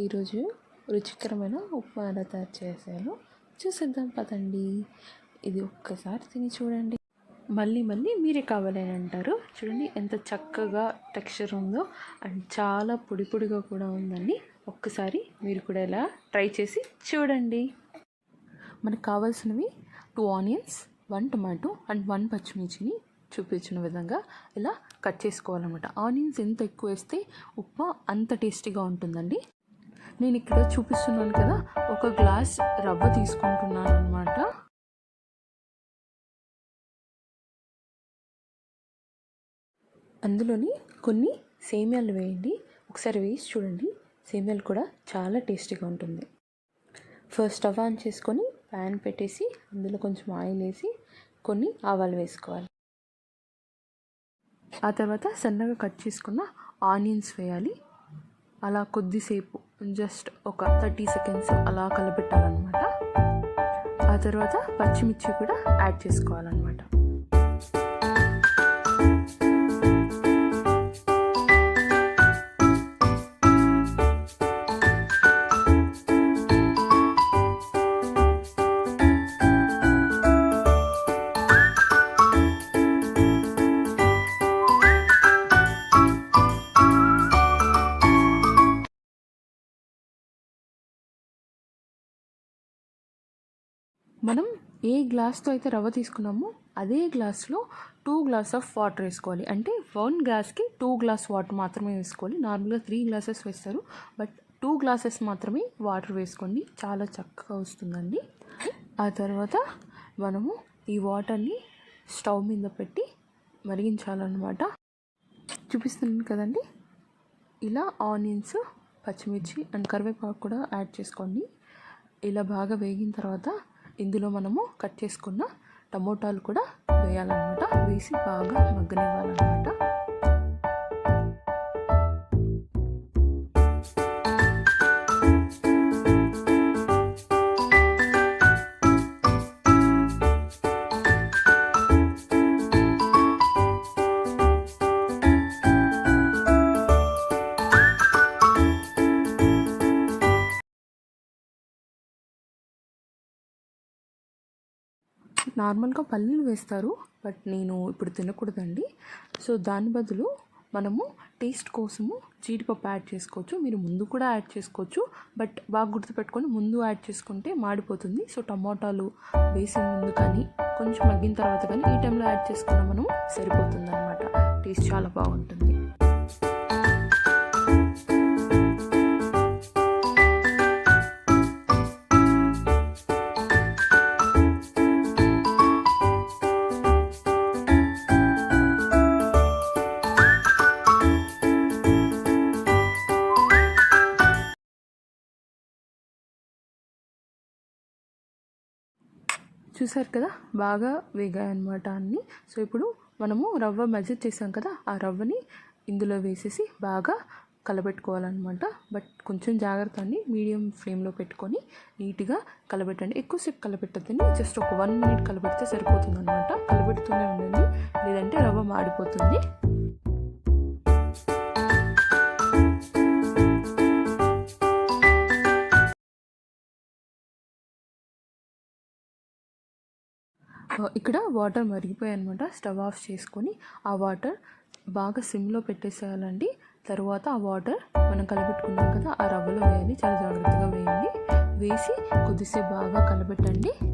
ఈరోజు రుచికరమైన ఉప్మా ఎలా తయారు చేసానో చూసేద్దాం పదండి. ఇది ఒక్కసారి తిని చూడండి. మళ్ళీ మళ్ళీ మీరే కావాలని అంటారు. చూడండి ఎంత చక్కగా టెక్స్చర్ ఉందో అండ్ చాలా పొడి పొడిగా కూడా ఉందండి. ఒక్కసారి మీరు కూడా ఇలా ట్రై చేసి చూడండి. మనకు కావాల్సినవి two onions one tomato and one పచ్చిమిర్చిని చూపించిన విధంగా ఇలా కట్ చేసుకోవాలన్నమాట. ఆనియన్స్ ఎంత ఎక్కువ వేస్తే ఉప్మా అంత టేస్టీగా ఉంటుందండి. నేను ఇక్కడ చూపిస్తున్నాను కదా ఒక గ్లాస్ రవ్వ తీసుకుంటున్నాను అనమాట అందులోని కొన్ని సేమ్యాలు వేయండి. ఒకసారి వేసి చూడండి. సేమ్యాలు కూడా చాలా టేస్టీగా ఉంటుంది. ఫస్ట్ స్టవ్ ఆన్ చేసుకొని ప్యాన్ పెట్టేసి అందులో కొంచెం ఆయిల్ వేసి కొన్ని ఆవాలు వేసుకోవాలి. ఆ తర్వాత సన్నగా కట్ చేసుకున్న ఆనియన్స్ వేయాలి. అలా కొద్దిసేపు జస్ట్ ఒక థర్టీ సెకండ్స్ అలా కలపెట్టాలన్నమాట ఆ తర్వాత పచ్చిమిర్చి కూడా యాడ్ చేసుకోవాలన్నమాట. మనం ఏ గ్లాస్తో అయితే రవ్వ తీసుకున్నామో అదే గ్లాస్లో టూ గ్లాస్ ఆఫ్ వాటర్ వేసుకోవాలి. అంటే వన్ గ్లాస్కి టూ గ్లాస్ వాటర్ మాత్రమే వేసుకోవాలి. నార్మల్గా త్రీ గ్లాసెస్ వేస్తారు. బట్ టూ గ్లాసెస్ మాత్రమే వాటర్ వేసుకోండి. చాలా చక్కగా వస్తుందండి. ఆ తర్వాత మనము ఈ వాటర్ని స్టవ్ మీద పెట్టి మరిగించాలన్నమాట. చూపిస్తున్నాను కదండి. ఇలా ఆనియన్స్ పచ్చిమిర్చి అండ్ కరివేపాకు కూడా యాడ్ చేసుకోండి. ఇలా బాగా వేగిన తర్వాత ఇందులో మనము కట్ చేసుకున్న టమోటాలు కూడా వేయాలన్నమాట. వేసి బాగా మగ్గనివ్వాలన్నమాట. నార్మల్గా పల్లీలు వేస్తారు బట్ నేను ఇప్పుడు తినకూడదండి. సో దాని బదులు మనము టేస్ట్ కోసము జీడిపప్పు యాడ్ చేసుకోవచ్చు. మీరు ముందు కూడా యాడ్ చేసుకోవచ్చు బట్ బాగా గుర్తుపెట్టుకొని ముందు యాడ్ చేసుకుంటే మాడిపోతుంది. సో టమాటాలు వేసే ముందు కానీ కొంచెం మగ్గిన తర్వాత కానీ ఈ టైంలో యాడ్ చేసుకున్న మనం సరిపోతుంది అనమాట టేస్ట్ చాలా బాగుంటుంది. చూసారు కదా? బాగా వేగాయి అనమాట అన్ని. సో ఇప్పుడు మనము రవ్వ మెజర్ చేసాం కదా ఆ రవ్వని ఇందులో వేసేసి బాగా కలబెట్టుకోవాలన్నమాట. బట్ కొంచెం జాగ్రత్త అండి మీడియం ఫ్లేమ్లో పెట్టుకొని నీట్గా కలబెట్టండి. ఎక్కువసేపు కలబెట్టద్దండి. జస్ట్ ఒక వన్ మినిట్ కలబెడితే సరిపోతుంది అనమాట కలబెడుతూనే ఉండండి. లేదంటే రవ్వ మాడిపోతుంది. ఇక్కడ వాటర్ మరిగిపోయాయి అనమాట స్టవ్ ఆఫ్ చేసుకొని ఆ వాటర్ బాగా సిమ్లో పెట్టేసేయాలండి. తర్వాత ఆ వాటర్ మనం కలబెట్టుకున్నాం కదా ఆ రవ్వలో వేయాలి చాలా జాగ్రత్తగా వేయండి. వేసి కొద్దిసేపు బాగా కలబెట్టండి.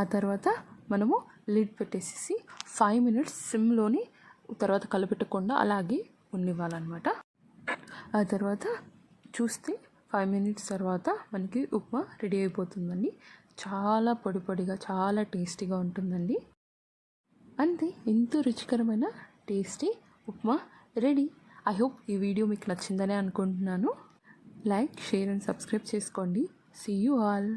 ఆ తర్వాత మనము లిడ్ పెట్టేసేసి ఫైవ్ మినిట్స్ సిమ్లోని తర్వాత కలపెట్టకుండా అలాగే ఉండివ్వాలన్నమాట ఆ తర్వాత చూస్తే ఫైవ్ మినిట్స్ తర్వాత మనకి ఉప్మా రెడీ అయిపోతుందండి. చాలా పొడి పొడిగా చాలా టేస్టీగా ఉంటుందండి. అంతే ఎంతో రుచికరమైన tasty upma ready. I hope ఈ వీడియో మీకు నచ్చిందని అనుకుంటున్నాను. లైక్ షేర్ అండ్ సబ్స్క్రైబ్ చేసుకోండి. See you all